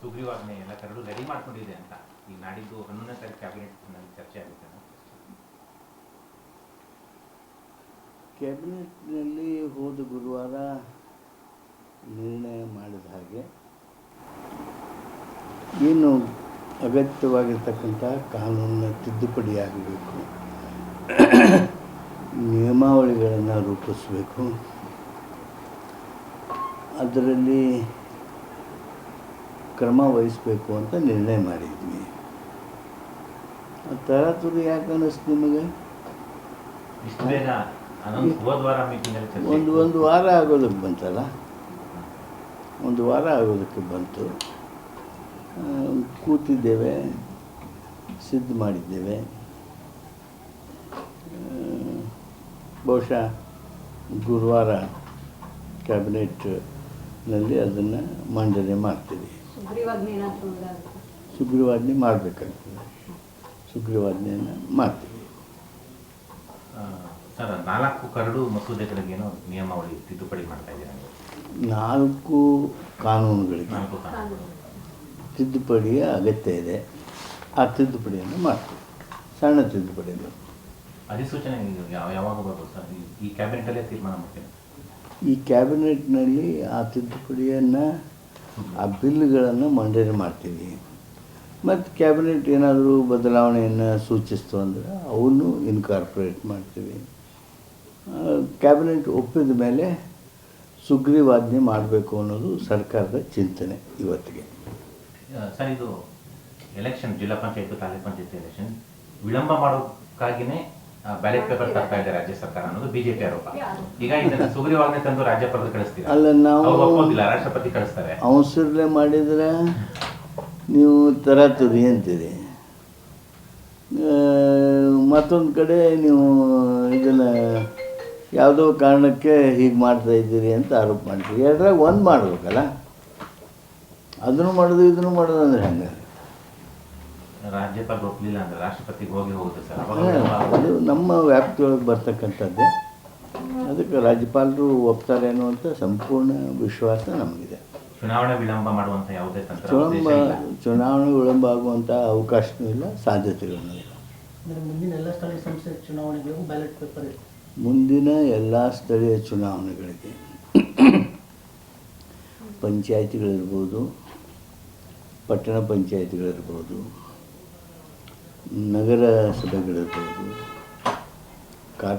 ಸುಗ್ರೀವಾಜ್ಞೆ ಎಲ್ಲ curd ready ಮಾಡ್ಕೊಂಡಿದೆ ಅಂತ. ಈ ನಾಡಿದ್ದು ಹನ್ನೊಂದನೇ ತಾರೀಕು ಕ್ಯಾಬಿನೆಟ್ನಲ್ಲಿ ಚರ್ಚೆ ಆಗುತ್ತೆ ಕ್ಯಾಬಿನೆಟ್ನಲ್ಲಿ ಹೋದ ಗುರುವಾರ ನಿರ್ಣಯ ಮಾಡಿದ ಹಾಗೆ ಏನು ಅಗತ್ಯವಾಗಿರ್ತಕ್ಕಂಥ ಕಾನೂನಿನ ತಿದ್ದುಪಡಿಯಾಗಬೇಕು ನಿಯಮಾವಳಿಗಳನ್ನು ರೂಪಿಸಬೇಕು. ಅದರಲ್ಲಿ ಕ್ರಮ ವಹಿಸಬೇಕು ಅಂತ ನಿರ್ಣಯ ಮಾಡಿದ್ವಿ. ತರಾತುರಿ ಯಾಕೆ ಅನ್ನಿಸ್ತು ನಿಮಗೆ? ಒಂದು ಒಂದು ವಾರ ಆಗೋದಕ್ಕೆ ಬಂತಲ್ಲ? ಒಂದು ವಾರ ಆಗೋದಕ್ಕೆ ಬಂತು. ಕೂತಿದ್ದೇವೆ ಸಿದ್ಧ ಮಾಡಿದ್ದೇವೆ. ಆ, ಬಹುಶಃ ಗುರುವಾರ ಕ್ಯಾಬಿನೆಟ್ನಲ್ಲಿ ಅದನ್ನು ಮಂಡನೆ ಮಾಡ್ತೀವಿ. ಸುಗ್ರೀವಾಜ್ಞೆ ಮಾಡಬೇಕಂತ. ಸುಗ್ರೀವಾಜ್ಞೆಯನ್ನು ಮಾಡ್ತೀವಿ. ಸರ್ ನಾಲ್ಕು ಕರಡು ಮಸೂದೆಗಳಿಗೇನು ನಿಯಮಾವಳಿ ತಿದ್ದುಪಡಿ ಮಾಡ್ತಾ ಇದ್ದೀರಾ ನಾಲ್ಕು ಕಾನೂನುಗಳಿಗೆ. ತಿದ್ದುಪಡಿಯ ಅಗತ್ಯ ಇದೆ. ಆ ತಿದ್ದುಪಡಿಯನ್ನು ಮಾಡ್ತೀವಿ. ಸಣ್ಣ ತಿದ್ದುಪಡಿಗಳು ಅಧಿಸೂಚನೆ ಯಾವ- ಯಾವಾಗ ಬರ್ಬೋದು ಸರ್? ಈ- ಈ ಕ್ಯಾಬಿನೆಟಲ್ಲೇ ತೀರ್ಮಾನ ಮಾಡ್ತೀರಾ? ಈ ಕ್ಯಾಬಿನೆಟ್ನಲ್ಲಿ ಆ ತಿದ್ದುಪಡಿಯನ್ನು ಆ ಬಿಲ್ಗಳನ್ನು ಮಂಡನೆ ಮಾಡ್ತೀವಿ. ಮತ್ತು ಕ್ಯಾಬಿನೆಟ್ ಏನಾದರೂ ಬದಲಾವಣೆಯನ್ನು ಸೂಚಿಸ್ತು ಅಂದರೆ ಅವನ್ನು ಇನ್ಕಾರ್ಪೊರೇಟ್ ಮಾಡ್ತೀವಿ. ಕ್ಯಾಬಿನೆಟ್ ಒಪ್ಪಿದ ಮೇಲೆ ಸುಗ್ರೀವಾಜ್ಞೆ ಮಾಡಬೇಕು ಅನ್ನೋದು ಸರ್ಕಾರದ ಚಿಂತನೆ ಇವತ್ತಿಗೆ. ಸರ್, ಇದು ಎಲೆಕ್ಷನ್, ಜಿಲ್ಲಾ ಪಂಚಾಯತ್, ತಾಲೂಕು ಪಂಚಾಯತ್ ಎಲೆಕ್ಷನ್ ವಿಳಂಬ ಮಾಡೋಕ್ಕಾಗಿನೇ ಬ್ಯಾಲೆಟ್ ಪೇಪರ್ ತರ್ತಾ ಇದೆ ರಾಜ್ಯ ಸರ್ಕಾರ ಅನ್ನೋದು ಬಿಜೆಪಿ ಆರೋಪ. ಈಗ ಇದನ್ನ ಸುಗ್ರೀವಾಜ್ಞೆ ತಂದು ರಾಜ್ಯಪಾಲರು ಕಳಿಸ್ತೀರಾ? ಅಲ್ಲ ನಾವು ಒಪ್ಪೋದಿಲ್ಲ ರಾಷ್ಟ್ರಪತಿ ಕಳಿಸ್ತಾರೆ. ಅವಸರಲೆ ಮಾಡಿದ್ರೆ ನೀವು ತರಾತುರಿ ಅಂತೀರಿ. ಮತ್ತೊಂದು ಕಡೆ ನೀವು ಇದನ್ನು ಯಾವುದೋ ಕಾರಣಕ್ಕೆ ಹೀಗೆ ಮಾಡ್ತಾ ಇದ್ದೀರಿ ಅಂತ ಆರೋಪ ಮಾಡ್ತೀರಿ. ಎರಡರಾಗ ಒಂದು ಮಾಡ್ಬೇಕಲ್ಲ. ಅದನ್ನು ಮಾಡೋದು ಇದನ್ನು ಮಾಡೋದು ಅಂದರೆ ಹೆಂಗೆ ರಾಜ್ಯಪಾಲರು ಒಪ್ಪಲಿಲ್ಲ ಅಂದ್ರೆ ರಾಷ್ಟ್ರಪತಿಗೆ ಹೋಗಿ ಹೋಗುತ್ತೆ ಸರ್. ಅದು ನಮ್ಮ ವ್ಯಾಪ್ತಿಯೊಳಗೆ ಬರ್ತಕ್ಕಂಥದ್ದೇ. ಅದಕ್ಕೆ ರಾಜ್ಯಪಾಲರು ಒಪ್ತಾರೆ ಅನ್ನುವಂಥ ಸಂಪೂರ್ಣ ವಿಶ್ವಾಸ ನಮಗಿದೆ. ಚುನಾವಣೆ ವಿಳಂಬ ಮಾಡುವಂಥ ಯಾವುದೇ ತಂತ್ರ ಚುನಾವಣೆ ಇಲ್ಲ. ಚುನಾವಣೆ ವಿಳಂಬ ಆಗುವಂಥ ಅವಕಾಶವೂ ಇಲ್ಲ ಸಾಧ್ಯತೆಗಳೂ ಇಲ್ಲ. ಅಂದರೆ ಮುಂದಿನ ಎಲ್ಲ ಸ್ಥಳೀಯ ಸಂಸ್ಥೆ ಚುನಾವಣೆಗಳಿಗೂ ಬ್ಯಾಲೆಟ್ ಪೇಪರ್ ಇದೆ. ಮುಂದಿನ ಎಲ್ಲ ಸ್ಥಳೀಯ ಚುನಾವಣೆಗಳಿಗೆ ಪಂಚಾಯತಿಗಳಿರ್ಬೋದು ಪಟ್ಟಣ ಪಂಚಾಯತಿಗಳಿರ್ಬೋದು ನಗರ ಸಭೆಗಳಿರ್ಬೋದು ಕಾರ್ಪೊ